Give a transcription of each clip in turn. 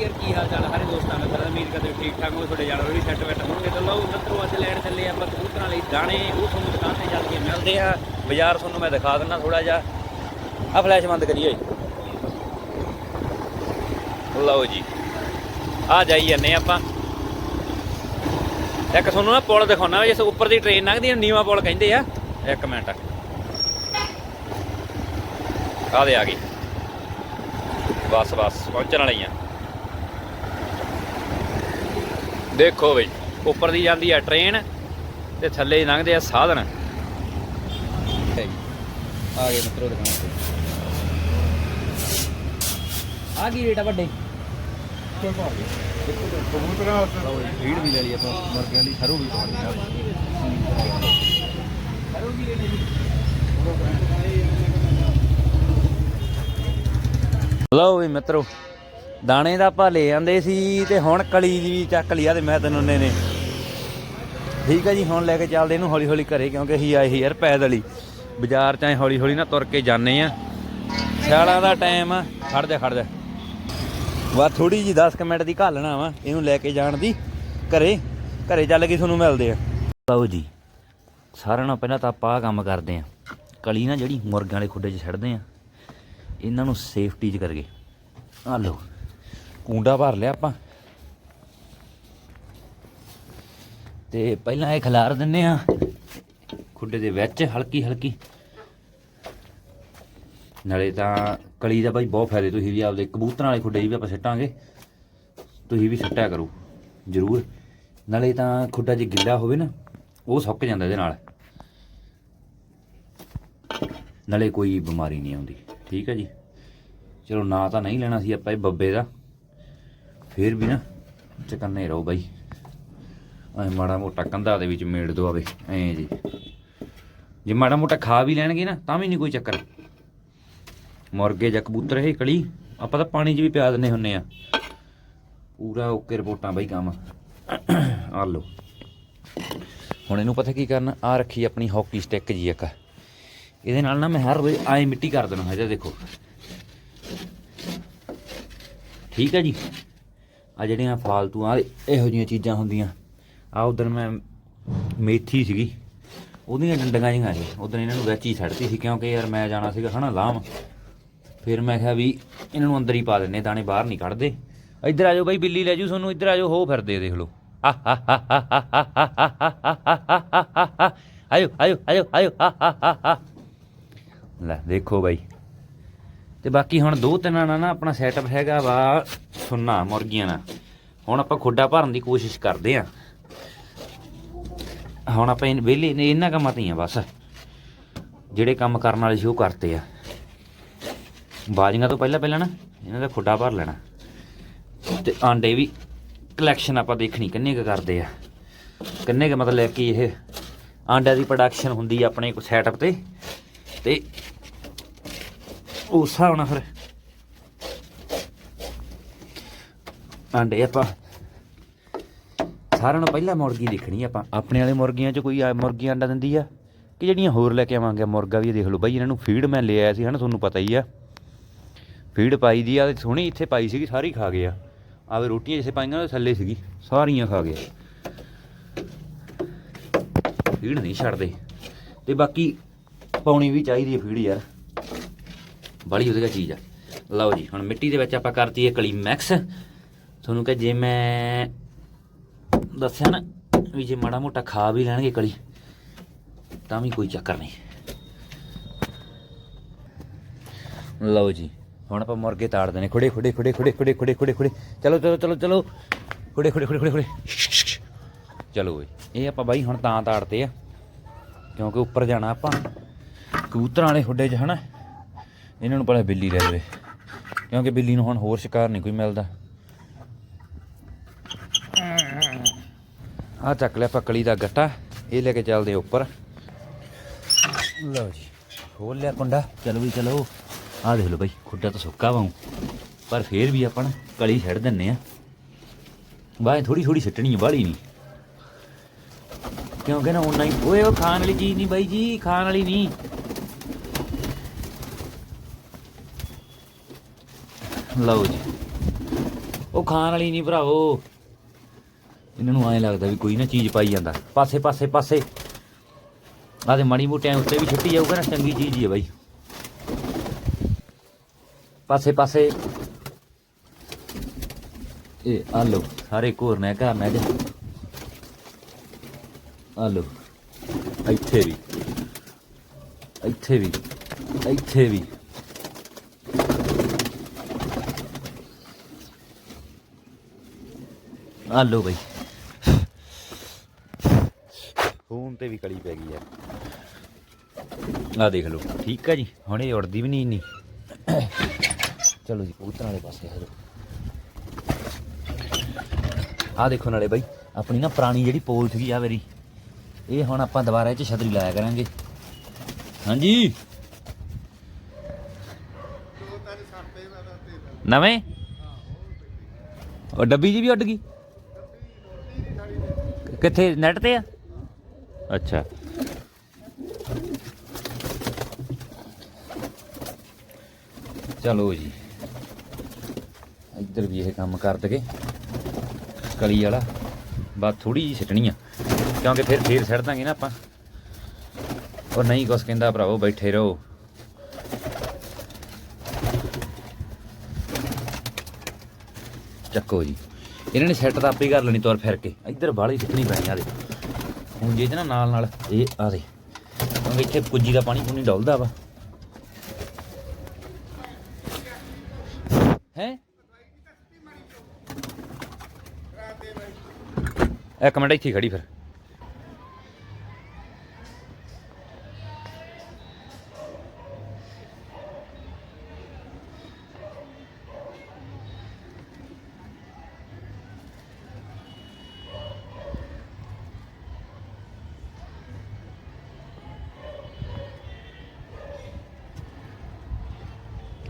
ਯਾਰ, ਕੀ ਹਾਲ ਚਾਲ ਹੈ ਸਾਰੇ ਦੋਸਤਾਂ ਦਾ ਉਮੀਦ ਕਰਦੇ ਠੀਕ ਠਾਕ ਹੋ ਤੁਹਾਡੇ ਜਾਨਵਰ ਵੀ ਸੈੱਟ ਬੈਠ ਹੋਣਗੇ। ਤਾਂ ਲਓ ਨੱਤਰੋ ਅੱਜ ਲੈਣ ਚੱਲੇ ਆਪਾਂ ਕਬੂਤਰਾਂ ਲਈ ਦਾਣੇ। ਉਹ ਤੁਹਾਨੂੰ ਦੁਕਾਨ ਤੇ ਜਾ ਕੇ ਮਿਲਦੇ ਆ ਬਾਜ਼ਾਰ ਤੁਹਾਨੂੰ ਮੈਂ ਦਿਖਾ ਦਿੰਦਾ ਥੋੜਾ ਜਿਹਾ। ਆ ਫਲੈਸ਼ ਬੰਦ ਕਰੀਏ ਲਓ ਜੀ। ਆ ਜਾਈ ਜੰਨੇ ਆਪਾਂ। ਇੱਕ ਤੁਹਾਨੂੰ ਨਾ ਪੁਲ ਦਿਖਾਉਣਾ, ਜਿਸ ਉੱਪਰ ਦੀ ਟ੍ਰੇਨ ਲੰਘਦੀ ਹੈ ਨੀਵਾ ਪੁਲ ਕਹਿੰਦੇ ਆ। ਇੱਕ ਮਿੰਟ। ਆ ਦੇ ਆ ਗਈ ਬਸ ਬਸ, ਪਹੁੰਚਣ ਵਾਲੀ ਆ। ਦੇਖੋ ਬਈ, ਉੱਪਰ ਦੀ ਜਾਂਦੀ ਆ ਟ੍ਰੇਨ ਤੇ ਥੱਲੇ ਲੰਘਦੇ ਆ ਸਾਧਨ। ਆ ਗਏ ਮਿੱਤਰੋ ਦੁਕਾਨ ਤੇ। ਆ ਕੀ ਰੇਟ ਆ ਵੱਡੇ? ਕਬੂਤਰਾਂ ਵੀ ਲੈ ਲਈ ਆਪਾਂ, ਮੁਰਗਿਆਂ ਦੀ ਸਰੋਂ ਵੀ ਪਾਉਣੀ ਆ। ਲਓ ਵੀ ਮਿੱਤਰੋ ਦਾਣੇ ਦਾ ਆਪਾਂ ਲੈ ਆਂਦੇ ਸੀ ਤੇ ਹੁਣ ਕਲੀ ਦੀ ਵੀ ਚੱਕ ਲਿਆ ਤੇ ਮੈਂ ਤੈਨੂੰ ਨੇ ਨੇ ਠੀਕ ਹੈ ਜੀ, ਹੁਣ ਲੈ ਕੇ ਚੱਲਦੇ ਇਹਨੂੰ ਹੌਲੀ ਹੌਲੀ ਘਰੇ ਕਿਉਂਕਿ ਅਸੀਂ ਆਏ ਸੀ ਯਾਰ ਪੈਦਲ ਹੀ। ਬਾਜ਼ਾਰ ਚ ਐ ਹੌਲੀ ਹੌਲੀ ਨਾ ਤੁਰ ਕੇ ਜਾਂਦੇ ਆ। ਸਿਆਲਾਂ ਦਾ ਟਾਈਮ ਆ। ਖੜ ਜਾ ਖੜ ਜਾ। ਵਾ ਥੋੜੀ ਜੀ 10 ਕੁ ਮਿੰਟ ਦੀ ਘਾਲਣਾ ਵਾ ਇਹਨੂੰ ਲੈ ਕੇ ਜਾਣ ਦੀ। ਘਰੇ ਘਰੇ ਚੱਲ ਕੇ ਤੁਹਾਨੂੰ ਮਿਲਦੇ ਆ। ਲਓ ਜੀ, ਸਾਰਿਆਂ ਨਾਲੋਂ ਪਹਿਲਾਂ ਤਾਂ ਆਪਾਂ ਆਹ ਕੰਮ ਕਰਦੇ ਆ। ਕਲੀ ਨਾ ਜਿਹੜੀ ਮੁਰਗਿਆਂ ਵਾਲੇ ਖੁੱਡੇ 'ਚ ਛੱਡਦੇ ਆ। ਇਹਨਾਂ ਨੂੰ ਸੇਫਟੀ 'ਚ ਕਰਕੇ। ਆ ਲਓ। ਕੁੰਡਾ ਭਰ ਲਿਆ ਆਪਾਂ। ਤੇ ਪਹਿਲਾਂ ਇਹ ਖਿਲਾਰ ਦਿੰਨੇ ਆ ਖੁੱਡੇ ਦੇ ਵਿੱਚ ਹਲਕੀ ਹਲਕੀ। ਨਾਲੇ ਤਾਂ ਕਲੀ ਦਾ ਬਾਈ ਬਹੁਤ ਫਾਇਦੇ, ਤੁਸੀਂ ਵੀ ਆਪਦੇ ਕਬੂਤਰਾਂ ਵਾਲੇ ਖੁੱਡੇ 'ਚ ਵੀ ਆਪਾਂ ਸਿੱਟਾਂਗੇ। ਤੁਸੀਂ ਵੀ ਸਿੱਟਿਆ ਕਰੋ, ਜ਼ਰੂਰ। ਨਾਲੇ ਤਾਂ ਖੁੱਡਾ ਜੇ ਗਿੱਲਾ ਹੋਵੇ ਨਾ, ਉਹ ਸੁੱਕ ਜਾਂਦਾ ਇਹਦੇ ਨਾਲ। ਨਾਲੇ ਕੋਈ ਬਿਮਾਰੀ ਨਹੀਂ ਆਉਂਦੀ, ਠੀਕ ਹੈ ਜੀ। ਚਲੋ ਨਾ ਤਾਂ ਨਹੀਂ ਲੈਣਾ ਸੀ ਆਪਾਂ ਇਹ ਬੱਬੇ ਦਾ। ਫੇਰ ਵੀ ਨਾ ਚਕੰਨੇ ਰਹੋ ਬਾਈ। ਐ ਮਾੜਾ ਮੋਟਾ ਕੰਧਾ ਦੇ ਵਿੱਚ ਮੇੜ ਦਵਾਵੇ ਐ ਜੀ। ਜੇ ਮਾੜਾ ਮੋਟਾ ਖਾ ਵੀ ਲੈਣਗੇ ਨਾ, ਤਾਂ ਵੀ ਨਹੀਂ ਕੋਈ ਚੱਕਰ। ਮੁਰਗੇ ਜਾਂ ਕਬੂਤਰ ਇਹ ਕਲੀ, ਆਪਾਂ ਤਾਂ ਪਾਣੀ 'ਚ ਵੀ ਪਿਆ ਦਿੰਦੇ ਹੁੰਨੇ ਆ। ਪੂਰਾ ਓਕੇ ਰਿਪੋਰਟਾਂ ਬਾਈ ਕੰਮ। ਆ ਲਓ। ਹੁਣ ਇਹਨੂੰ ਪਤਾ ਕੀ ਕਰਨਾ ਆ ਰੱਖੀ ਆਪਣੀ ਹਾਕੀ ਸਟਿੱਕ ਜੀ ਇੱਕ। ਇਹਦੇ ਨਾਲ ਨਾ ਮੈਂ ਹਰ ਰੋਜ਼ ਆਏ ਮਿੱਟੀ ਕਰ ਦੇਣਾ ਹਜੇ ਦੇਖੋ। ਠੀਕ ਹੈ ਜੀ? ਆ ਜਿਹੜੀਆਂ ਫਾਲਤੂ ਆ ਇਹੋ ਜਿਹੀਆਂ ਚੀਜ਼ਾਂ ਹੁੰਦੀਆਂ ਆ ਉਧਰ ਮੈਂ ਮੇਥੀ ਸੀਗੀ ਉਹਦੀਆਂ ਡੰਡੀਆਂ ਜਿਹੀਆਂ ਸੀ ਉਧਰ ਇਹਨਾਂ ਨੂੰ ਵਿੱਚ ਹੀ ਛੱਡਤੀ ਸੀ ਕਿਉਂਕਿ ਯਾਰ ਮੈਂ ਜਾਣਾ ਸੀਗਾ ਹਨਾ ਲਾਮ ਫਿਰ ਮੈਂ ਕਿਹਾ ਵੀ ਇਹਨਾਂ ਨੂੰ ਅੰਦਰ ਹੀ ਪਾ ਦਿੰਨੇ ਦਾਣੇ ਬਾਹਰ ਨਹੀਂ ਕੱਢਦੇ ਇੱਧਰ ਆ ਜਾਓ ਬਾਈ ਬਿੱਲੀ ਲੈ ਜੂ ਤੁਹਾਨੂੰ ਇੱਧਰ ਆ ਜਾਓ ਹੋ ਫਿਰਦੇ ਦੇਖ ਲਓ ਆਇਓ ਆਇਓ ਆਇਓ ਆਇਓ ਲੈ ਦੇਖੋ ਬਾਈ ਤੇ ਬਾਕੀ ਹੁਣ ਦੋ ਤਿੰਨਾਂ ਨਾਲ ਨਾ ਆਪਣਾ ਸੈਟਅਪ ਹੈਗਾ ਵਾ ਸੁੰਨਾ ਮੁਰਗੀਆਂ ਨਾਲ। ਹੁਣ ਆਪਾਂ ਖੁੱਡਾ ਭਰਨ ਦੀ ਕੋਸ਼ਿਸ਼ ਕਰਦੇ ਆ। ਹੁਣ ਆਪਾਂ ਇਹ ਵਿਹਲੇ ਇਹਨਾਂ ਕੰਮਾਂ ਤੇ ਹੀ ਆ ਬਸ। ਜਿਹੜੇ ਕੰਮ ਕਰਨ ਵਾਲੇ ਸੀ ਕਰਤੇ ਆ। ਬਾਜੀਆਂ ਤੋਂ ਪਹਿਲਾਂ ਪਹਿਲਾਂ ਨਾ ਇਹਨਾਂ ਦਾ ਖੁੱਡਾ ਭਰ ਲੈਣਾ। ਤੇ ਆਂਡੇ ਵੀ ਕਲੈਕਸ਼ਨ ਆਪਾਂ ਦੇਖਣੀ ਕਿੰਨੇ ਕੁ ਕਰਦੇ ਆ। ਕਿੰਨੇ ਕੁ ਮਤਲਬ ਕਿ ਇਹ ਆਂਡਿਆਂ ਦੀ ਪ੍ਰੋਡਕਸ਼ਨ ਹੁੰਦੀ ਆਪਣੇ ਕੋ ਸੈਟਅਪ ਤੇ। ਤੇ ਉਸ ਹਿਸਾਬ ਨਾਲ ਫਿਰ। ਆਂਡੇ ਆਪਾਂ। ਸਾਰਿਆਂ ਨੂੰ ਪਹਿਲਾਂ ਮੁਰਗੀ ਦੇਖਣੀ ਆਪਾਂ। ਆਪਣੇ ਵਾਲੇ ਮੁਰਗੀਆਂ 'ਚ ਕੋਈ ਮੁਰਗੀ ਆਂਡਾ ਦਿੰਦੀ ਆ? ਕਿ ਜਿਹੜੀਆਂ ਹੋਰ ਲੈ ਕੇ ਆਵਾਂਗੇ ਮੁਰਗਾ ਵੀ ਇਹ ਦੇਖ ਲਓ ਬਾਈ, ਇਹਨਾਂ ਨੂੰ ਫੀਡ ਮੈਂ ਲੈ ਆਇਆ ਸੀ ਹਨਾ, ਤੁਹਾਨੂੰ ਪਤਾ ਹੀ ਆ। ਫੀਡ ਪਾਈ ਦੀ ਆ ਤੇ ਸੋਹਣੀ ਇੱਥੇ ਪਾਈ ਸੀਗੀ, ਸਾਰੀ ਖਾ ਗਏ ਆ। ਆਵੇ ਰੋਟੀਆਂ ਜਿਸੇ ਪਾਈਆਂ ਉਹ ਥੱਲੇ ਸੀਗੀ, ਸਾਰੀਆਂ ਖਾ ਗਏ ਫੀਡ ਨਹੀਂ ਛੱਡਦੇ। ਤੇ ਬਾਕੀ ਪਾਉਣੀ ਵੀ ਚਾਹੀਦੀ ਹੈ ਫੀਡ ਯਾਰ। ਬੜੀ ਵਧੀਆ ਚੀਜ਼ ਆ। ਲਓ ਜੀ, ਹੁਣ ਮਿੱਟੀ ਦੇ ਵਿੱਚ ਆਪਾਂ ਕਰਤੀ ਹੈ ਕਲੀ ਮੈਕਸ ਤੁਹਾਨੂੰ ਕਿ ਜੇ ਮੈਂ ਦੱਸਿਆ ਨਾ ਵੀ ਜੇ ਮਾੜਾ ਮੋਟਾ ਖਾ ਵੀ ਲੈਣਗੇ ਕਲੀ, ਤਾਂ ਵੀ ਕੋਈ ਚੱਕਰ ਨਹੀਂ। ਲਓ ਜੀ, ਹੁਣ ਆਪਾਂ ਮੁਰਗੇ ਤਾੜ ਨੇ ਖੁੜੇ ਖੁੜੇ ਖੁੜੇ ਖੁੜੇ ਖੁੜੇ ਖੁੜੇ ਖੁੜੇ ਖੁੜੇ। ਚਲੋ ਚਲੋ ਚਲੋ ਚਲੋ। ਖੁੜੇ ਖੁੜੇ ਖੁੜੇ ਖੁੜੇ ਖੁੜੇ। ਚਲੋ ਬਈ, ਇਹ ਆਪਾਂ ਬਾਈ ਹੁਣ ਤਾਂ ਤਾੜਦੇ ਆ। ਕਿਉਂਕਿ ਉੱਪਰ ਜਾਣਾ ਆਪਾਂ। ਕਬੂਤਰਾਂ ਵਾਲੇ ਖੁੱਡੇ 'ਚ, ਹਨਾ? ਇਹਨਾਂ ਨੂੰ ਭਲਾ ਬਿੱਲੀ ਲੈ ਲਵੇ। ਕਿਉਂਕਿ ਬਿੱਲੀ ਨੂੰ ਹੁਣ ਹੋਰ ਸ਼ਿਕਾਰ ਨਹੀਂ ਕੋਈ ਮਿਲਦਾ। ਆ ਚੱਕ ਲਿਆ ਪਕੜੀ ਦਾ ਗੱਟਾ। ਇਹ ਲੈ ਕੇ ਚੱਲਦੇ ਉੱਪਰ। ਲਓ ਜੀ, ਖੋਲ ਲਿਆ ਕੁੰਡਾ। ਚਲੋ ਵੀ ਚਲੋ। ਆ ਦੇਖ ਲਓ ਬਾਈ, ਖੁੱਡਾ ਤਾਂ ਸੁੱਕਾ ਵਾਂ ਪਰ ਫੇਰ ਵੀ ਆਪਾਂ ਨਾ ਕਲੀ ਛੱਡ ਦਿੰਨੇ ਆ। ਬਾਏ ਥੋੜੀ ਥੋੜੀ ਸਿੱਟਣੀ ਹੈ ਬਾਹਲੀ ਨਹੀਂ। ਕਿਉਂਕਿ ਨਾ ਉਹਨਾਂ ਹੀ ਓਏ, ਉਹ ਖਾਣ ਵਾਲੀ ਚੀਜ਼ ਨਹੀਂ ਬਾਈ ਜੀ, ਖਾਣ ਵਾਲੀ ਨਹੀਂ। ਲਓ ਜੀ। ਉਹ ਖਾਣ ਵਾਲੀ ਨਹੀਂ ਭਰਾਵੋ। ਇਹਨਾਂ ਨੂੰ ਐਂ ਲੱਗਦਾ ਵੀ ਕੋਈ ਨਾ ਚੀਜ਼ ਪਾਈ ਜਾਂਦਾ। ਪਾਸੇ ਪਾਸੇ ਪਾਸੇ। ਆਹ ਤੇ ਮਾੜੀ ਮੋਟਿਆਂ ਉੱਤੇ ਵੀ ਛੁੱਟੀ ਜਾਊਗਾ ਨਾ, ਚੰਗੀ ਚੀਜ਼ ਹੀ ਹੈ ਬਾਈ। ਪਾਸੇ ਪਾਸੇ। ਇਹ ਆ ਲੋ ਸਾਰੇ ਘੋਰ ਨੇ ਘਰ ਨੇ ਜੇ ਆ ਲੋ ਇੱਥੇ ਵੀ। ਇੱਥੇ ਵੀ। ਇੱਥੇ ਵੀ। ਆ ਲੋ ਬਈ। ਫੋਨ ਤੇ ਵੀ ਕਲੀ ਪੈ ਗਈ ਯਾਰ ਆ ਦੇਖ ਲਓ ਠੀਕ ਆ ਜੀ ਹੁਣ ਇਹ ਉੜਦੀ ਵੀ ਨਹੀਂ ਇੰਨੀ। ਚਲੋ ਜੀ ਕਬੂਤਰਾਂ ਵਾਲੇ ਪਾਸੇ ਆ ਜਾਓ। ਆ ਦੇਖੋ ਨਾਲੇ ਬਾਈ ਆਪਣੀ ਨਾ ਪੁਰਾਣੀ ਜਿਹੜੀ ਪੋਲ ਸੀਗੀ ਆ ਮੇਰੀ ਇਹ ਹੁਣ ਆਪਾਂ ਦੁਬਾਰਾ ਇਹ ਚ ਛਤਰੀ ਲਾਇਆ ਕਰਾਂਗੇ। ਹਾਂਜੀ। ਨਵੇਂ? ਉਹ ਡੱਬੀ ਜੀ ਵੀ ਉੱਡ ਗਈ। ਕਿੱਥੇ? ਨੈਟ ਤੇ ਆ? ਅੱਛਾ। ਚਲੋ ਜੀ। ਇੱਧਰ ਵੀ ਇਹ ਕੰਮ ਕਰ ਦਗੇ ਕਲੀ ਵਾਲਾ। ਬਸ ਥੋੜੀ ਜਿਹੀ ਸਿੱਟਣੀ ਆ। ਕਿਉਂਕਿ ਫਿਰ ਫੇਰ ਛੱਡ ਦਾਂਗੇ ਨਾ ਆਪਾਂ। ਉਹ ਨਹੀਂ ਕੁਛ ਕਹਿੰਦਾ ਭਰਾਵੋ, ਬੈਠੇ ਰਹੋ। ਚੱਕੋ ਜੀ। ਇਹਨਾਂ ਨੇ ਸੈੱਟ ਤਾਂ ਆਪੇ ਹੀ ਕਰ ਲੈਣੀ ਤੁਰ ਫਿਰ ਕੇ। ਇੱਧਰ ਬਾਹਲੀ ਸਿੱਟਣੀ ਪੈਣੀ ਆ ਦੇ। ਹੁਣ ਜੇ ਇਹਦੇ ਨਾਲ ਨਾਲ ਨਾਲ ਇਹ ਆ ਦੇ। ਕਿਉਂਕਿ ਇੱਥੇ ਕੁੱਜੀ ਦਾ ਪਾਣੀ ਪੂਣੀ ਡੁੱਲਦਾ ਵਾ। ਹੈ? ਇੱਕ ਮਿੰਟ ਇੱਥੇ ਖੜੀ ਫਿਰ।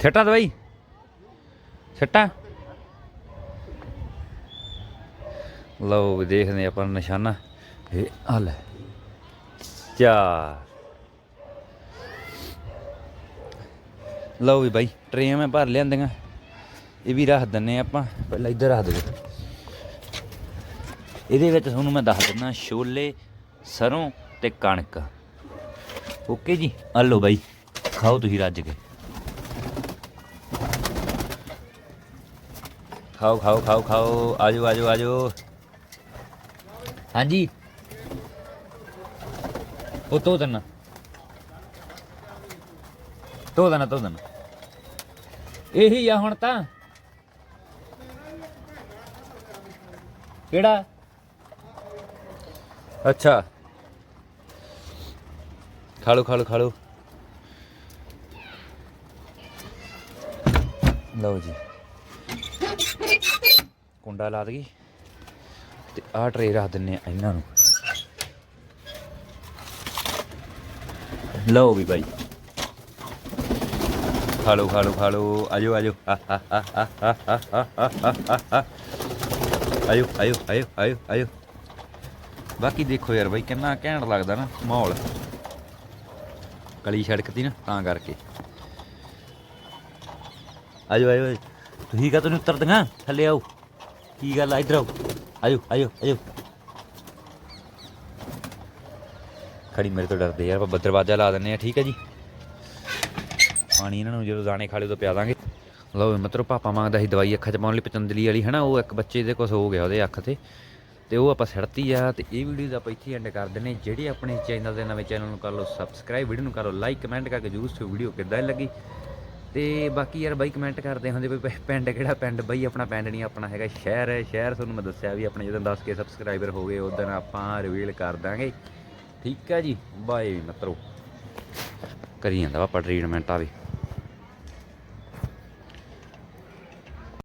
ਛੱਟਾ ਦਵਾਈ। ਛੱਟਾ। ਲਓ ਵੀ ਦੇਖਦੇ ਆਪਾਂ ਨਿਸ਼ਾਨਾ। ਇਹ ਆ ਲੈ। ਚਾਰ। ਲਓ ਵੀ ਬਾਈ, ਟਰੇਆਂ ਮੈਂ ਭਰ ਲਿਆਂਦੀਆਂ। ਇਹ ਵੀ ਰੱਖ ਦਿੰਨੇ ਆਪਾਂ। ਪਹਿਲਾਂ ਇੱਧਰ ਰੱਖ ਦਿਓ। ਇਹਦੇ ਵਿੱਚ ਤੁਹਾਨੂੰ ਮੈਂ ਦੱਸ ਦਿੰਦਾ, ਛੋਲੇ, ਸਰੋਂ ਤੇ ਕਣਕ। ਓਕੇ ਜੀ? ਆ ਲਓ ਬਾਈ। ਖਾਓ ਤੁਸੀਂ ਰੱਜ ਕੇ। ਖਾਓ ਖਾਓ ਖਾਓ ਖਾਓ। ਆਜੋ ਆਜੋ ਆਜੋ। ਹਾਂਜੀ। ਉਹ ਤੋ ਦਨਾ। ਤੋ ਦਨਾ ਤੋ ਦਨਾ। ਇਹੀ ਆ ਹੁਣ ਤਾਂ। ਕਿਹੜਾ? ਅੱਛਾ। ਖਾ ਲਓ ਖਾ ਲਓ ਜੀ। ਕੁੰਡਾ ਲਾ ਦਗੀ ਤੇ ਆਹ ਟਰੇ ਰੱਖ ਦਿੰਨੇ ਆ ਇਹਨਾਂ ਨੂੰ। ਲਓ ਵੀ ਬਾਈ। ਖਾ ਲਓ ਖਾ ਲਓ ਖਾ ਲਓ। ਆਜੋ ਆਜੋ। ਆਇਓ ਆਇਓ ਆਇਓ ਆਇਓ ਆਇਓ ਬਾਕੀ ਦੇਖੋ ਯਾਰ ਬਾਈ, ਕਿੰਨਾ ਘੈਂਟ ਲੱਗਦਾ ਨਾ ਮਾਹੌਲ। ਕਲੀ ਛੜਕਤੀ ਨਾ, ਤਾਂ ਕਰਕੇ। ਆਜੋ ਆਜੋ ਤੁਸੀਂ ਕਾ ਉਤਰ ਉਤਰਦੀਆਂ? ਥੱਲੇ ਆਓ। ਕੀ ਗੱਲ ਆ? ਇੱਧਰ ਆਓ। ਆਇਓ ਆਇਓ ਆਇਓ। ਖੜੀ ਮੇਰੇ ਤੋਂ ਡਰਦੇ ਯਾਰ ਆਪਾਂ ਦਰਵਾਜ਼ਾ ਲਾ ਦਿੰਨੇ ਆ, ਠੀਕ ਹੈ ਜੀ? ਪਾਣੀ ਇਹਨਾਂ ਨੂੰ ਜਦੋਂ ਦਾਣੇ ਖਾ ਲਏ ਉਦੋਂ ਪਿਆ ਦਾਂਗੇ। ਲਓ ਮਤਲਬ ਪਾਪਾ ਮੰਗਦਾ ਸੀ ਦਵਾਈ ਅੱਖਾਂ 'ਚ ਪਾਉਣ ਲਈ ਪਤੰਜਲੀ ਵਾਲੀ ਹੈ ਨਾ ਉਹ ਇੱਕ ਬੱਚੇ ਦੇ ਕੁਝ ਹੋ ਗਿਆ ਉਹਦੇ ਅੱਖ ਤੇ। ਤੇ ਉਹ ਆਪਾਂ ਸੜਤੀ ਆ, ਤੇ ਇਹ ਵੀਡੀਓ ਦਾ ਆਪਾਂ ਇੱਥੇ ਐਂਡ ਕਰ ਦਿੰਨੇ ਜਿਹੜੇ ਆਪਣੇ ਚੈਨਲ ਦੇ ਨਵੇਂ ਚੈਨਲ ਨੂੰ ਕਰ ਲਓ ਸਬਸਕ੍ਰਾਈਬ ਵੀਡੀਓ ਨੂੰ ਕਰੋ ਲਾਈਕ ਕਮੈਂਟ ਕਰਕੇ ਜਰੂਰ ਸੋ ਵੀਡੀਓ ਕਿੱਦਾਂ ਲੱਗੀ। ਤੇ ਬਾਕੀ ਯਾਰ ਬਾਈ ਕਮੈਂਟ ਕਰਦੇ ਹੁੰਦੇ ਵੀ ਪਿੰਡ ਕਿਹੜਾ ਪਿੰਡ? ਬਈ ਆਪਣਾ ਪਿੰਡ ਨਹੀਂ, ਆਪਣਾ ਹੈਗਾ ਸ਼ਹਿਰ। ਹੈ ਸ਼ਹਿਰ ਤੁਹਾਨੂੰ ਮੈਂ ਦੱਸਿਆ ਵੀ ਆਪਣੇ ਜਦੋਂ 10 ਕੇ ਸਬਸਕ੍ਰਾਈਬਰ ਹੋ ਗਏ ਉਦੋਂ ਆਪਾਂ ਰਿਵੀਲ ਕਰ ਦਾਂਗੇ। ਠੀਕ ਹੈ ਜੀ? ਬਾਏ ਮਿੱਤਰੋ। ਕਰੀ ਜਾਂਦਾ ਆਪਾਂ ਟ੍ਰੀਟਮੈਂਟ ਵੀ।